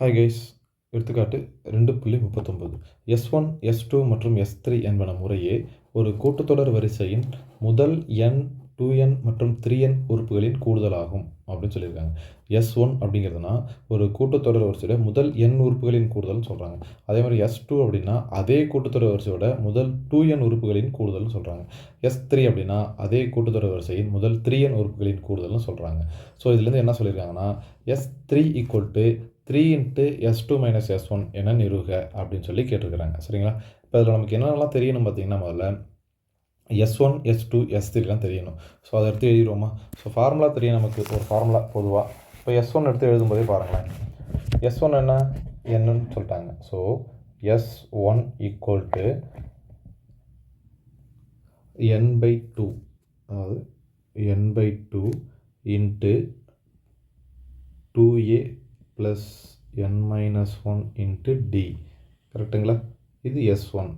Hi guys எடுத்துக்காட்டு ரெண்டு புள்ளி முப்பத்தொம்பது எஸ் ஒன் எஸ் டூ மற்றும் எஸ் த்ரீ என்பன முறையே ஒரு கூட்டுத்தொடர் வரிசையின் முதல் எண் டூ என் மற்றும் த்ரீ என் உறுப்புகளின் கூடுதலாகும் அப்படின்னு சொல்லியிருக்காங்க. எஸ் ஒன் அப்படிங்கிறதுனா ஒரு கூட்டுத்தொடர் வரிசையோட முதல் எண் உறுப்புகளின் கூடுதல்னு சொல்கிறாங்க அதே மாதிரி எஸ் டூ அப்படின்னா அதே கூட்டுத்தொடர் வரிசையோட முதல் டூ என் உறுப்புகளின் கூடுதல்னு சொல்கிறாங்க எஸ் த்ரீ அப்படின்னா அதே கூட்டுத்தொடர் வரிசையின் முதல் த்ரீ என் உறுப்புகளின் கூடுதல்னு சொல்கிறாங்க ஸோ இதுலேருந்து என்ன சொல்லியிருக்காங்கன்னா S three equal to three into S two minus S one என நிறுவுக அப்படின்னு சொல்லி கேட்டிருக்கிறாங்க. சரிங்களா? இப்போ அதில் நமக்கு என்னென்னலாம் தெரியணும் பார்த்தீங்கன்னா முதல்ல S one S two S த்ரீலாம் தெரியணும். ஸோ அதை எடுத்து எழுதிடுவோமா? ஸோ ஃபார்முலா தெரியும் நமக்கு ஒரு ஃபார்முலா பொதுவாக இப்போ எஸ் ஒன் எடுத்து எழுதும்போதே பாருங்களேன். எஸ் ஒன் என்ன? என்னன்னு சொல்லிட்டாங்க. So S one equal to N by two அதாவது N by two into two A plus N minus one into T கரெக்டுங்களா இது எஸ் ஒன்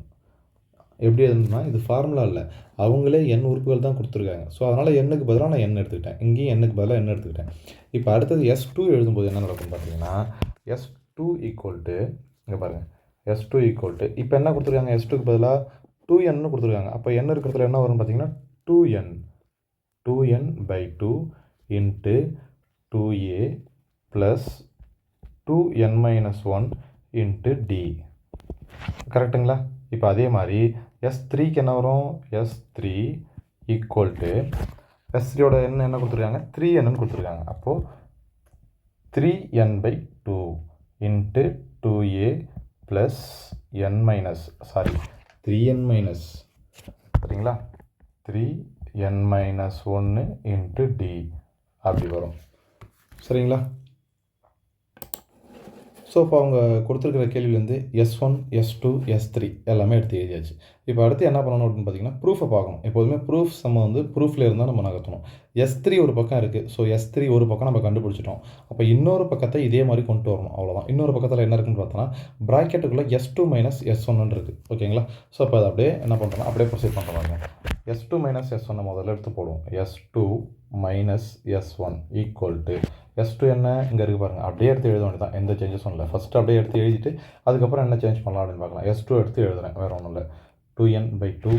எப்படி எழுதுனா இது ஃபார்முலா இல்லை. அவங்களே எண் உறுப்புகள் தான் கொடுத்துருக்காங்க. ஸோ அதனால் எண்ணுக்கு பதிலாக நான் எண் எடுத்துக்கிட்டேன். இங்கேயும் எண்ணுக்கு பதிலாக எண் எடுத்துக்கிட்டேன். இப்போ அடுத்தது எஸ் டூ எழுதும்போது என்ன நடக்கும் பார்த்தீங்கன்னா எஸ் டூ ஈக்குவல் டு இங்கே பாருங்கள் எஸ் டூ ஈக்குவல் டு இப்போ என்ன கொடுத்துருக்காங்க? எஸ் டூக்கு பதிலாக டூ என்னு கொடுத்துருக்காங்க. அப்போ என் இருக்கிறதுல என்ன வரும் பார்த்தீங்கன்னா two N two N by two into two A plus two N minus one into T கரெக்டுங்களா இப்போ அதே மாதிரி எஸ் த்ரீக்கு என்ன வரும்? S three equal to S த்ரீயோட என்ன என்ன கொடுத்துருக்காங்க? த்ரீ என்னன்னு கொடுத்துருக்காங்க. அப்போது three N by two into two A plus N minus sorry three N minus சரிங்களா? த்ரீ என் மைனஸ் ஒன்று இன்ட்டு டி அப்படி வரும். சரிங்களா? ஸோ இப்போ அவங்க கொடுத்துருக்கிற கேள்வியிலேருந்து S one S two S three எல்லாமே எடுத்து எழுதியாச்சு. இப்போ அடுத்து என்ன பண்ணணும் அப்படின்னு பார்த்தீங்கன்னா ப்ரூஃபை பார்க்கணும். எப்போதுமே ப்ரூஃப் நம்ம வந்து ப்ரூஃபில் இருந்தால் நம்ம நகர்த்தணும். எஸ் த்ரீ ஒரு பக்கம் இருக்குது ஸோ எஸ் த்ரீ ஒரு பக்கம் நம்ம கண்டுபிடிச்சிட்டோம். அப்போ இன்னொரு பக்கத்தை இதே மாதிரி கொண்டு வரணும். அவ்வளோதான் இன்னொரு பக்கத்தில் என்ன இருக்குன்னு பார்த்தோன்னா ப்ராக்கெட்டுக்குள்ளே எஸ் டூ மைனஸ் எஸ் ஒன்னு இருக்குது ஓகேங்களா? ஸோ இப்போ அதை அப்படியே என்ன பண்ணுறோம் அப்படியே ப்ரொசீட் பண்ணுறாங்க எஸ் டூ மைனஸ் எஸ் ஒன்னை முதல்ல எடுத்து போடுவோம். S two minus S one equal to S two என்ன இங்கே இருக்குது பாருங்கள் அப்படியே எடுத்து எழுத வேண்டியதான் எந்த சேஞ்சஸும் இல்லை. ஃபஸ்ட்டு அப்படியே எடுத்து எழுதிட்டு அதுக்கப்புறம் என்ன சேஞ்ச் பண்ணலாம் அப்படின்னு பார்க்கலாம். எஸ் டூ எடுத்து எழுதுறேன். வேறு ஒன்றும் இல்லை. Two N by two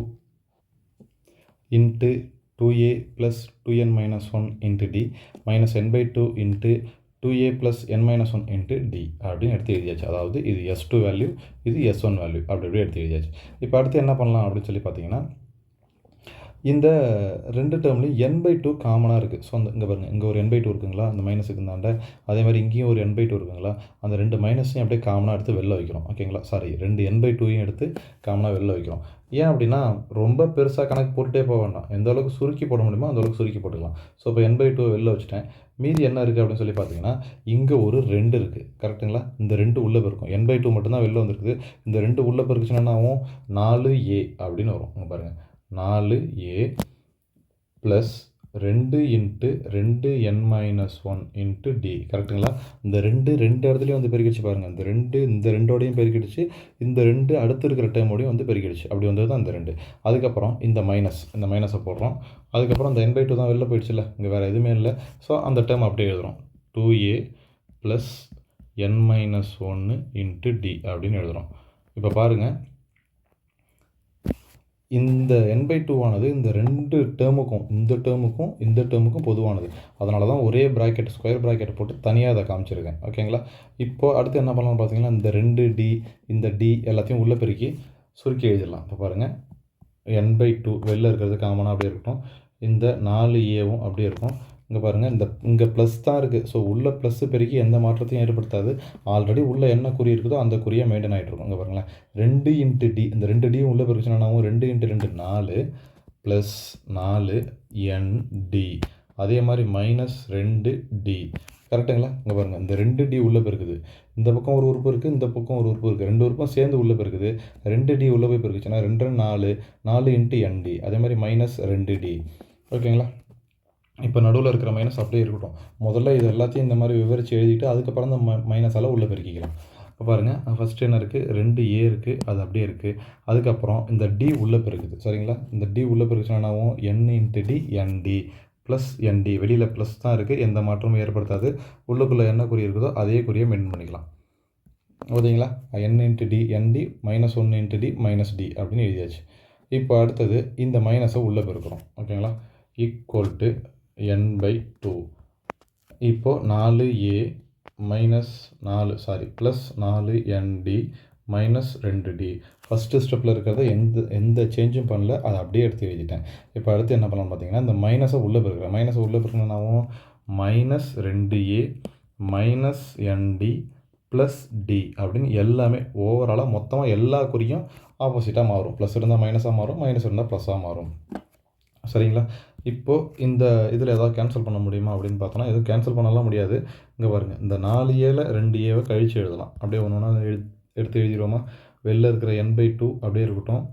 into two A plus two N minus one into T minus N by two into two A plus N minus one into T அப்படின்னு எடுத்து எழுதியாச்சு. அதாவது இது எஸ் டூ வேல்யூ இது எஸ் ஒன் வேல்யூ அப்படி அப்படியே எடுத்து எழுதியாச்சு. இப்போ அடுத்து என்ன பண்ணலாம் அப்படின்னு சொல்லி பார்த்தீங்கன்னா இந்த ரெண்டு டேர்ம்லையும் என் பை டூ காமனாக இருக்குது ஸோ அந்த இங்கே பாருங்கள் இங்கே ஒரு என் பை டூ இருக்குங்களா? அந்த மைனஸுக்கு இந்தாண்ட அதே மாதிரி இங்கேயும் ஒரு என் பை டூ இருக்குங்களா? அந்த ரெண்டு மைனஸையும் அப்படியே காமனாக எடுத்து வெளில வைக்கிறோம். ஓகேங்களா சாரி ரெண்டு என் பை டூயும் எடுத்து காமனாக வெளில வைக்கிறோம். ஏன் அப்படின்னா ரொம்ப பெருசாக கணக்கு போட்டுகிட்டே போக வேண்டாம். எந்த அளவுக்கு சுருக்கி போட முடியுமோ அந்த அளவுக்கு சுருக்கி போட்டுக்கலாம். ஸோ இப்போ என் பை டூ வெளில வச்சுட்டேன். மீதி என்ன இருக்குது அப்படின்னு சொல்லி பார்த்தீங்கன்னா இங்கே ஒரு ரெண்டு இருக்குது கரெக்டுங்களா இந்த ரெண்டு உள்ளே பெருக்கும். என் பை டூ மட்டும்தான் வெளில வந்துருக்குது. இந்த ரெண்டு உள்ளே பெருக்குச்சுன்னா ஆகும் நாலு ஏ அப்படின்னு வரும். பாருங்கள் நாலு ஏ ப்ளஸ் ரெண்டு இன்ட்டு ரெண்டு N minus one into T கரெக்டுங்களா இந்த ரெண்டு ரெண்டு இடத்துலையும் வந்து பெருக்கிடுச்சு பாருங்கள் இந்த ரெண்டு இந்த ரெண்டோடையும் பெருக்கிடுச்சு இந்த ரெண்டு அடுத்து இருக்கிற டைமோடையும் வந்து பெருக்கிடுச்சு அப்படி வந்தது தான் இந்த ரெண்டு. அதுக்கப்புறம் இந்த மைனஸ் இந்த மைனஸை போடுறோம். அதுக்கப்புறம் இந்த என் பை டூ தான் வெளில போயிடுச்சுல்ல. இங்கே வேறு எதுவுமே இல்லை. ஸோ அந்த டைம் அப்படியே எழுதுகிறோம் two A plus N minus ஒன்று இன்ட்டு டி அப்படின்னு எழுதுகிறோம் இப்போ பாருங்கள் இந்த என் பை டூவானது இந்த ரெண்டு டேர்முக்கும் இந்த டேர்முக்கும் இந்த டேர்முக்கும் பொதுவானது. அதனால தான் ஒரே ப்ராக்கெட் ஸ்கொயர் ப்ராக்கெட் போட்டு தனியாக அதை காமிச்சிருக்கேன். ஓகேங்களா இப்போது அடுத்து என்ன பண்ணலாம்னு பார்த்தீங்கன்னா இந்த ரெண்டு டி இந்த டி எல்லாத்தையும் உள்ளே பெருக்கி சுருக்கி எழுதிடலாம். இப்போ பாருங்கள் என் பை டூ வெளில இருக்கிறது காமனாக அப்படியே இருக்கட்டும். இந்த நாலு ஏவும் அப்படியே இருக்கும். இங்கே பாருங்கள் இந்த இங்கே ப்ளஸ் தான் இருக்குது ஸோ உள்ள ப்ளஸ்ஸு பெருக்கி எந்த மாற்றத்தையும் ஏற்படுத்தாது. ஆல்ரெடி உள்ளே என்ன குறி இருக்குதோ அந்த குறியை மெயின்டைன் ஆகிட்டு இருக்கும். இங்கே பாருங்களேன். ரெண்டு இன்ட்டு டி இந்த ரெண்டு டியும் உள்ளே பெருச்சுனாவும் ரெண்டு இன்ட்டு ரெண்டு நாலு ப்ளஸ் நாலு என் டி அதே மாதிரி மைனஸ் ரெண்டு டி கரெக்டுங்களா இங்கே பாருங்கள் இந்த ரெண்டு டி உள்ளே பெருக்குது. இந்த பக்கம் ஒரு உறுப்பு இருக்குது இந்த பக்கம் ஒரு உறுப்பு இருக்குது ரெண்டு உறுப்பும் சேர்ந்து உள்ளே பெருக்குது. ரெண்டு டி உள்ளே போய் பெருக்குச்சுன்னா ரெண்டு நாலு நாலு இன்ட்டு என் டி அதே மாதிரி மைனஸ் ரெண்டு டி ஓகேங்களா இப்போ நடுவில் இருக்கிற மைனஸ் அப்படியே இருக்கட்டும். முதல்ல இது எல்லாத்தையும் இந்த மாதிரி விவரித்து எழுதிட்டு அதுக்கப்புறம் இந்த ம மைனஸால் உள்ளே பெருக்கிக்கலாம். இப்போ பாருங்கள் ஃபஸ்ட்டு என்ன இருக்குது ரெண்டு ஏ இருக்குது அது அப்படியே இருக்குது அதுக்கப்புறம் இந்த டி உள்ளே பெருக்குது. சரிங்களா? இந்த டி உள்ளே பெருக்குச்சுனாவும் N into T NT plus NT வெளியில் ப்ளஸ் தான் இருக்குது எந்த மாற்றமும் ஏற்படுத்தாது. உள்ளுக்குள்ளே என்ன குறி இருக்குதோ அதே குறியை மெயின் பண்ணிக்கலாம். ஓகேங்களா? N into T NT minus ஒன்று இன்ட்டு டி மைனஸ் டி அப்படின்னு எழுதியாச்சு. இப்போ அடுத்தது இந்த மைனஸை உள்ளே பெருக்கிறோம். ஓகேங்களா? Equal to N by two இப்போது நாலு ஏ மைனஸ் நாலு சாரி ப்ளஸ் நாலு என்டி மைனஸ் ரெண்டு டி ஃபஸ்ட்டு ஸ்டெப்பில் இருக்கிறத எந்த எந்த சேஞ்சும் பண்ணல அதை அப்படியே எடுத்து எழுதிட்டேன். இப்போ அடுத்து என்ன பண்ணலாம்னு பார்த்தீங்கன்னா இந்த மைனஸை உள்ளே பெருக்கிறேன். மைனஸை உள்ளே பெருக்கணும்னாவும் மைனஸ் ரெண்டு A minus NT plus T அப்படின்னு எல்லாமே ஓவராலாக மொத்தமாக எல்லா குறியும் ஆப்போசிட்டாக மாறும். ப்ளஸ் இருந்தால் மைனஸாக மாறும் மைனஸ் இருந்தால் ப்ளஸ்ஸாக மாறும். சரிங்களா? இப்போது இந்த இதில் ஏதாவது கேன்சல் பண்ண முடியுமா அப்படின்னு பார்த்தோன்னா எதுவும் கேன்சல் பண்ணலாம் முடியாது. இங்கே பாருங்கள் இந்த நாலு ஏல ரெண்டு ஏவை கழித்து எழுதலாம். அப்படியே ஒன்று ஒன்றா எழு எடுத்து எழுதிடுவோமா வெளில இருக்கிற என் பை டூ அப்படியே இருக்கட்டும்.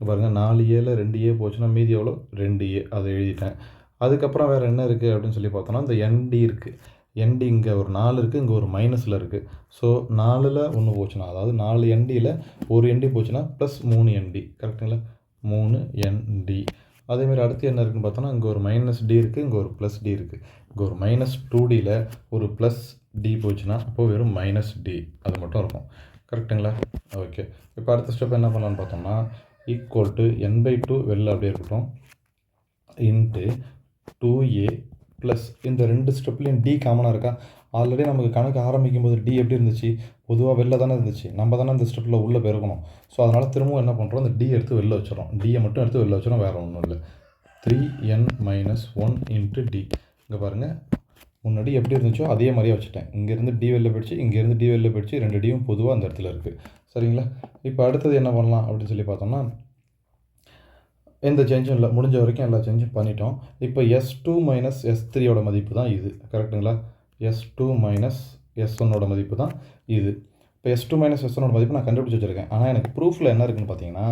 பாருங்கள் நாலு ஏல ரெண்டு ஏ போச்சுன்னா மீதி எவ்வளோ? ரெண்டு ஏ. அதை எழுதிட்டேன். அதுக்கப்புறம் வேறு என்ன இருக்குது அப்படின்னு சொல்லி பார்த்தோன்னா இந்த என்டி இருக்குது என்டி இங்கே ஒரு நாலு இருக்குது இங்கே ஒரு மைனஸில் இருக்குது ஸோ நாலில் ஒன்று போச்சுன்னா அதாவது நாலு என்டியில் ஒரு என்டி போச்சுன்னா ப்ளஸ் மூணு என்டி கரெக்டுங்களா மூணு என்டி அதேமாதிரி அடுத்து என்ன இருக்குன்னு பார்த்தோன்னா இங்கே ஒரு மைனஸ் டி இருக்குது இங்கே ஒரு ப்ளஸ் டி இருக்குது இங்கே ஒரு மைனஸ் டூ டியில் ஒரு ப்ளஸ் டி போச்சுன்னா அப்போது வெறும் மைனஸ் டி அது மட்டும் இருக்கும். கரெக்டுங்களா ஓகே இப்போ அடுத்த ஸ்டெப் என்ன பண்ணலான்னு பார்த்தோம்னா equal to N by two வெளில அப்படியே இருக்கட்டும். இன்ட்டு டூ ஏ ப்ளஸ் இந்த ரெண்டு ஸ்டெப்லேயும் டி காமனாக இருக்கா? ஆல்ரெடி நமக்கு கணக்கு ஆரம்பிக்கும் போது டி எப்படி இருந்துச்சு? பொதுவாக வெளில தானே இருந்துச்சு. நம்ம தானே அந்த ஸ்டெப்பில் உள்ளே பெருக்கணும் ஸோ அதனால் திரும்பவும் என்ன பண்ணுறோம் அந்த டி எடுத்து வெளில வச்சிடறோம். டியை மட்டும் எடுத்து வெளில வச்சிடறோம். வேறு ஒன்றும் இல்லை. Three N minus one into T இங்கே பாருங்கள் முன்னாடி எப்படி இருந்துச்சோ அதே மாதிரியே வச்சுட்டேன். இங்கேருந்து டி வெளில போயிடுச்சு இங்கேருந்து டி வெளில போயிடுச்சு. ரெண்டு டியும் பொதுவாக அந்த இடத்துல இருக்குது சரிங்களா? இப்போ அடுத்தது என்ன பண்ணலாம்? அப்படின்னு சொல்லி பார்த்தோம்னா எந்த சேஞ்சும் இல்லை முடிஞ்ச வரைக்கும் எல்லா சேஞ்சும் பண்ணிட்டோம். இப்போ எஸ் டூ மைனஸ் எஸ் த்ரீயோட மதிப்பு தான் இது. கரெக்டுங்களா எஸ் டூ மைனஸ் எஸ் ஒன்னோட மதிப்பு தான் இது. இப்போ எஸ் டூ மைனஸ் எஸ் ஒன்னோட மதிப்பு நான் கண்டுபிடிச்சி வச்சுருக்கேன். ஆனால் எனக்கு ப்ரூஃபில் என்ன இருக்குன்னு பார்த்தீங்கன்னா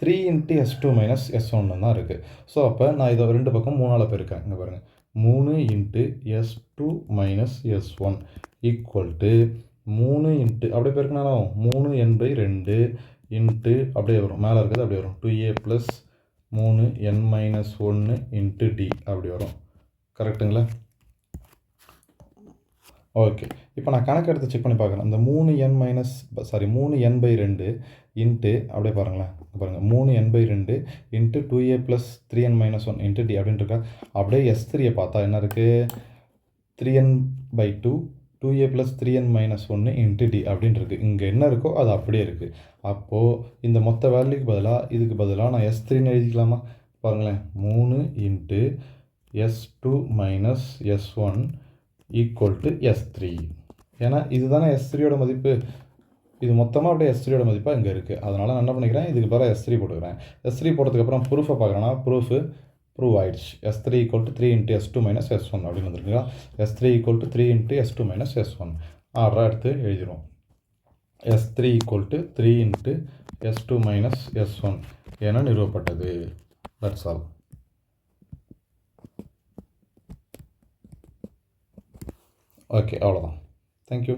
three into S two minus S ஒன்று தான் இருக்குது ஸோ அப்போ நான் இதை ரெண்டு பக்கம் மூணால் போயிருக்கேன் இங்கே பாருங்கள் மூணு into S two minus S one equal to மூணு இன்ட்டு அப்படியே பெருக்கினாலும் மூணு என் பை ரெண்டு இன்ட்டு அப்படியே வரும். மேலே இருக்கிறது அப்படியே வரும். டூ ஏ ப்ளஸ் மூணு என் மைனஸ் ஒன்று இன்ட்டு டி அப்படி வரும். கரெக்டுங்களா ஓகே இப்போ நான் கணக்கு எடுத்து செக் பண்ணி பார்க்குறேன் இந்த மூணு என் மைனஸ் சாரி மூணு என் பை ரெண்டு இன்ட்டு அப்படியே பாருங்களேன். பாருங்கள் மூணு என் பை ரெண்டு into two A plus three N minus one into T அப்படின்ட்டு இருக்கா? அப்படியே எஸ் த்ரீயை பார்த்தா என்ன இருக்குது three N by two two A plus three N minus ஒன்று இன்ட்டு டி அப்படின்ட்டு இருக்குது இங்கே என்ன இருக்கோ அது அப்படியே இருக்குது அப்போது இந்த மொத்த வேல்யூக்கு பதிலாக இதுக்கு பதிலாக நான் எஸ் த்ரீன்னு எழுதிக்கலாமா? பாருங்களேன். மூணு into S two minus S one equal to S three ஏன்னா இதுதானே எஸ் த்ரீயோட மதிப்பு. இது மொத்தமாக அப்படியே எஸ் த்ரீயோட மதிப்பாக இங்கே இருக்குது அதனால் நான் என்ன பண்ணிக்கிறேன்? இதுக்கு பதிலாக எஸ் த்ரீ போட்டுக்கிறேன். எஸ் த்ரீ போட்டதுக்கப்புறம் ப்ரூஃபை பார்க்குறேன்னா ப்ரூஃபு ப்ரூவ் ஆயிடுச்சு S three equal to three into S two minus S one அப்படின்னு வந்துருக்குங்களா? S three equal to three into S two minus S one ஆர்டராக எடுத்து எழுதிடுவோம் S three equal to three into S two minus S one என நிறுவப்பட்டது. That's all okay அவ்வளோதான் thank you